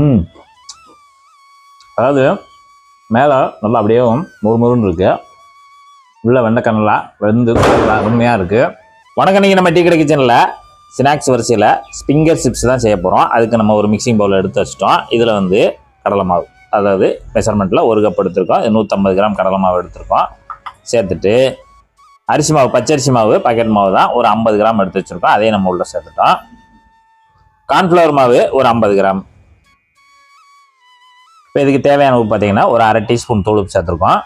ம். அதாவது மேலே நல்லா அப்படியே முறு முருன்னு இருக்கு. உள்ளே வெண்டைக்காய் வெந்து உண்மையாக இருக்குது வணக்கம் நீங்கள் நம்ம டீ கடை கிச்சனில் ஸ்நாக்ஸ் வரிசையில் ஸ்பிங்கர் சிப்ஸ் தான் செய்ய போகிறோம் அதுக்கு நம்ம ஒரு மிக்சிங் பவுல் எடுத்து வச்சிட்டோம். இதில் வந்து கடலை மாவு அதாவது மெஷர்மெண்ட்டில் ஒரு கப் எடுத்திருக்கோம். நூற்றம்பது கிராம் கடலை மாவு எடுத்திருக்கோம். சேர்த்துட்டு அரிசி மாவு பச்சரிசி மாவு பாக்கெட் மாவு தான் ஒரு ஐம்பது கிராம் எடுத்து வச்சுருக்கோம். அதையும் நம்ம உள்ளே சேர்த்துட்டோம். கார்ன்ஃப்ளவர் மாவு ஒரு ஐம்பது கிராம். இப்போ இதுக்கு தேவையான உப்பு பார்த்தீங்கன்னா ஒரு அரை டீஸ்பூன் தூள் உப்பு சேர்த்துருக்கோம்.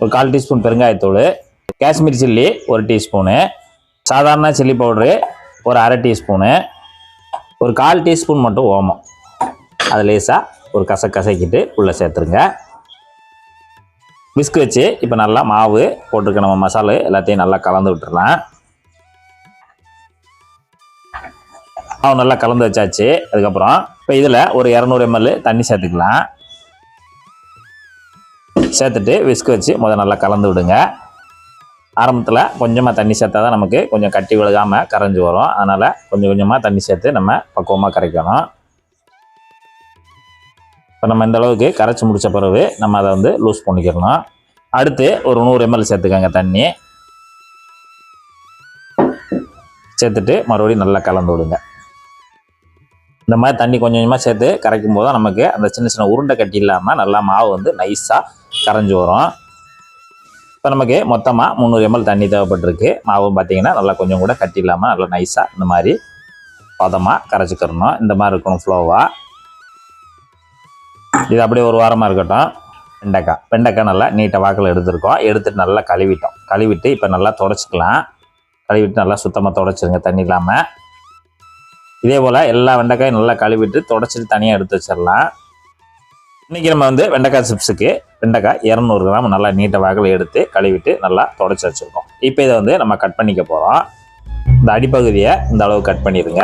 ஒரு கால் டீஸ்பூன் பெருங்காயத்தூள் காஷ்மீர் சில்லி ஒரு டீஸ்பூனு சாதாரண சில்லி பவுட்ரு ஒரு அரை டீஸ்பூனு ஒரு கால் டீஸ்பூன் மட்டும் ஓமம். அது லேசாக ஒரு கச கசக்கிட்டு உள்ளே சேர்த்துருங்க. விஸ்க் வச்சு இப்போ நல்லா மாவு போட்டிருக்க நம்ம மசாலா எல்லாத்தையும் நல்லா கலந்து விட்டுடலாம் மாவு நல்லா கலந்து வச்சாச்சு. அதுக்கப்புறம் இப்போ இதில் ஒரு இரநூறு எம்எல் தண்ணி சேர்த்துக்கலாம். சேர்த்துட்டு விஸ்க் வச்சு முதல் நல்லா கலந்து விடுங்க. ஆரம்பத்தில் கொஞ்சமாக தண்ணி சேர்த்தா தான் நமக்கு கொஞ்சம் கட்டி விழுகாமல் கரைஞ்சி வரும். அதனால் கொஞ்சம் கொஞ்சமாக தண்ணி சேர்த்து நம்ம பக்குவமாக கரைக்கணும். இப்போ நம்ம இந்த அளவுக்கு கரைச்சி முடித்த பிறகு நம்ம அதை வந்து லூஸ் பண்ணிக்கிறணும். அடுத்து ஒரு நூறு எம்எல் சேர்த்துக்கோங்க தண்ணி. சேர்த்துட்டு மறுபடியும் நல்லா கலந்து விடுங்க. இந்த மாதிரி தண்ணி கொஞ்சம் கொஞ்சமாக சேர்த்து கரைக்கும் போது தான் நமக்கு அந்த சின்ன சின்ன உருண்டை கட்டி இல்லாமல் நல்லா மாவு வந்து நைஸாக கரைஞ்சி வரும். இப்போ நமக்கு மொத்தமாக முந்நூறு எம்எல் தண்ணி தேவைப்பட்டிருக்கு. மாவும் பார்த்திங்கன்னா நல்லா கொஞ்சம் கூட கட்டி இல்லாமல் நல்லா நைஸாக இந்த மாதிரி பதமாக கரைச்சிக்கிறணும் இந்த மாதிரி இருக்கணும் ஃப்ளோவாக இது அப்படியே ஒரு வாரமாக இருக்கட்டும். வெண்டைக்காய். வெண்டைக்காய் நல்லா நீட்டை வாக்கில் எடுத்துருக்கோம். எடுத்துட்டு நல்லா கழுவிட்டோம். கழுவிட்டு இப்போ நல்லா தொடச்சிக்கலாம். கழுவிட்டு நல்லா சுத்தமாக தொடச்சிருங்க தண்ணி இல்லாமல் இதே போல் எல்லா வெண்டைக்காயும் நல்லா கழுவிட்டு தொடச்சிட்டு தனியாக எடுத்து வச்சிடலாம். இன்றைக்கி நம்ம வந்து வெண்டைக்காய் சிப்ஸுக்கு வெண்டைக்காய் இரநூறு கிராம் நல்லா நீட்டை வாக்கில் எடுத்து கழுவிட்டு நல்லா தொடச்சி வச்சுருக்கோம். இப்போ இதை வந்து நம்ம கட் பண்ணிக்க போகிறோம் இந்த அடிப்பகுதியை இந்த அளவு கட் பண்ணிடுங்க.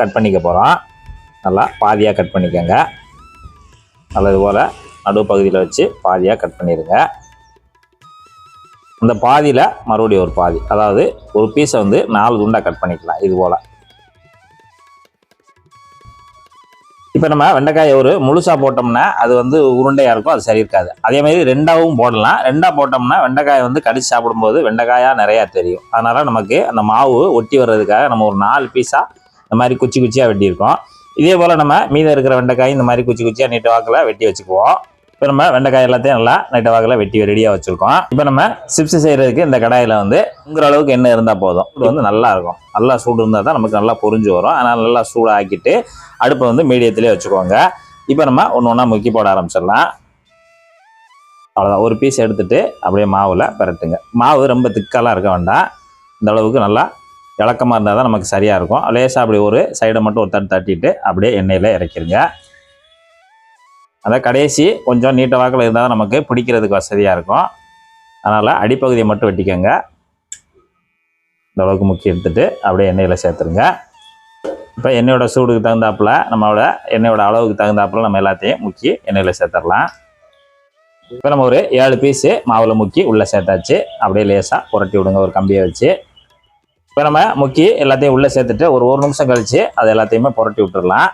கட் பண்ணிக்க போகிறோம் நல்லா பாதியாக கட் பண்ணிக்கோங்க. நல்லது போல் நடுவு பகுதியில் வச்சு பாதியாக கட் பண்ணிடுங்க. இந்த பாதியில் மறுபடியும் ஒரு பாதி அதாவது ஒரு பீஸை வந்து நாலு துண்டாக கட் பண்ணிக்கலாம் இது போல். இப்போ நம்ம வெண்டைக்காயை ஒரு முழுசாக போட்டோம்னா அது வந்து உருண்டையாக இருக்கும் அது சரி இருக்காது. அதே மாதிரி ரெண்டாவும் போடலாம். ரெண்டாக போட்டோம்னா வெண்டைக்காயை வந்து கடிச்சு சாப்பிடும்போது வெண்டைக்காயாக நிறையா தெரியும். அதனால் நமக்கு அந்த மாவு ஒட்டி வர்றதுக்காக நம்ம ஒரு நாலு பீஸாக இந்த மாதிரி குச்சி குச்சியாக வெட்டியிருக்கோம். இதே போல் நம்ம மீதம் இருக்கிற வெண்டைக்காய் இந்த மாதிரி குச்சி குச்சியாக நீட்டு வாக்கில் வெட்டி வச்சுக்குவோம். இப்போ நம்ம வெண்டைக்காய் எல்லாத்தையும் நல்லா நைட்டு வாக்கில் வெட்டி ரெடியாக வச்சுருக்கோம். இப்போ நம்ம சிப்ஸ் செய்கிறதுக்கு இந்த கடாயில் வந்து உங்கிற அளவுக்கு எண்ணெய் இருந்தால் போதும். இது வந்து நல்லா இருக்கும். நல்லா சூடு இருந்தால் தான் நமக்கு நல்லா புரிஞ்சு வரும். அதனால் நல்லா சூடாக்கிட்டு அடுப்பை வந்து மீடியத்திலே வச்சுக்கோங்க. இப்போ நம்ம ஒன்று ஒன்றா முக்கி போட ஆரம்பிச்சிடலாம். அவ்வளோதான் ஒரு பீஸ் எடுத்துகிட்டு அப்படியே மாவில் பிரட்டுங்க. மாவு ரொம்ப திக்காலாம் இருக்க வேண்டாம். இந்த அளவுக்கு நல்லா இலக்கமாக இருந்தால் தான் நமக்கு சரியாக இருக்கும். லேசாக அப்படி ஒரு சைடை மட்டும் ஒரு தட்டு தட்டிட்டு அப்படியே எண்ணெயில் இறக்கிடுங்க அதான் கடைசி கொஞ்சம் நீட்ட வாக்கில் இருந்தால் தான் நமக்கு பிடிக்கிறதுக்கு வசதியாக இருக்கும். அதனால் அடிப்பகுதியை மட்டும் வெட்டிக்கோங்க. இந்த அளவுக்கு முக்கி அப்படியே எண்ணெயில் சேர்த்துருங்க. இப்போ எண்ணெயோட சூடுக்கு தகுந்தாப்புல நம்மளோட எண்ணெயோட அளவுக்கு தகுந்தாப்புல நம்ம எல்லாத்தையும் முக்கி எண்ணெயில் சேர்த்துடலாம். இப்போ நம்ம ஒரு ஏழு பீஸு மாவில் முக்கி உள்ளே சேர்த்தாச்சு. அப்படியே லேசாக புரட்டி விடுங்க ஒரு கம்பியை வச்சு. இப்போ நம்ம முக்கி எல்லாத்தையும் உள்ளே சேர்த்துட்டு ஒரு ஒரு நிமிஷம் கழித்து அது எல்லாத்தையுமே புரட்டி விட்டுடலாம்.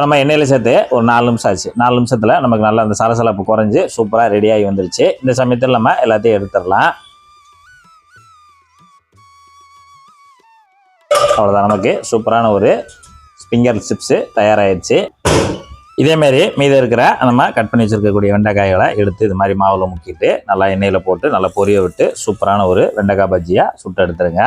இப்போ நம்ம எண்ணெயில் சேர்த்து ஒரு நாலு நிமிஷம் ஆச்சு. நாலு நிமிஷத்தில் நமக்கு நல்லா அந்த சலசலப்பு குறைஞ்சி சூப்பராக ரெடியாகி வந்துருச்சு. இந்த சமயத்தில் நம்ம எல்லாத்தையும் எடுத்துடலாம். அவ்வளோதான் நமக்கு சூப்பரான ஒரு ஸ்பிங்கர் சிப்ஸு தயாராகிடுச்சு இதேமாரி மீதம் இருக்கிற நம்ம கட் பண்ணி வச்சிருக்கக்கூடிய வெண்டைக்காய்களை எடுத்து இது மாதிரி மாவில் முக்கிட்டு நல்லா எண்ணெயில் போட்டு நல்லா பொரிய விட்டு சூப்பரான ஒரு வெண்டைக்காய் பஜ்ஜியாக சுட்டு எடுத்துருங்க.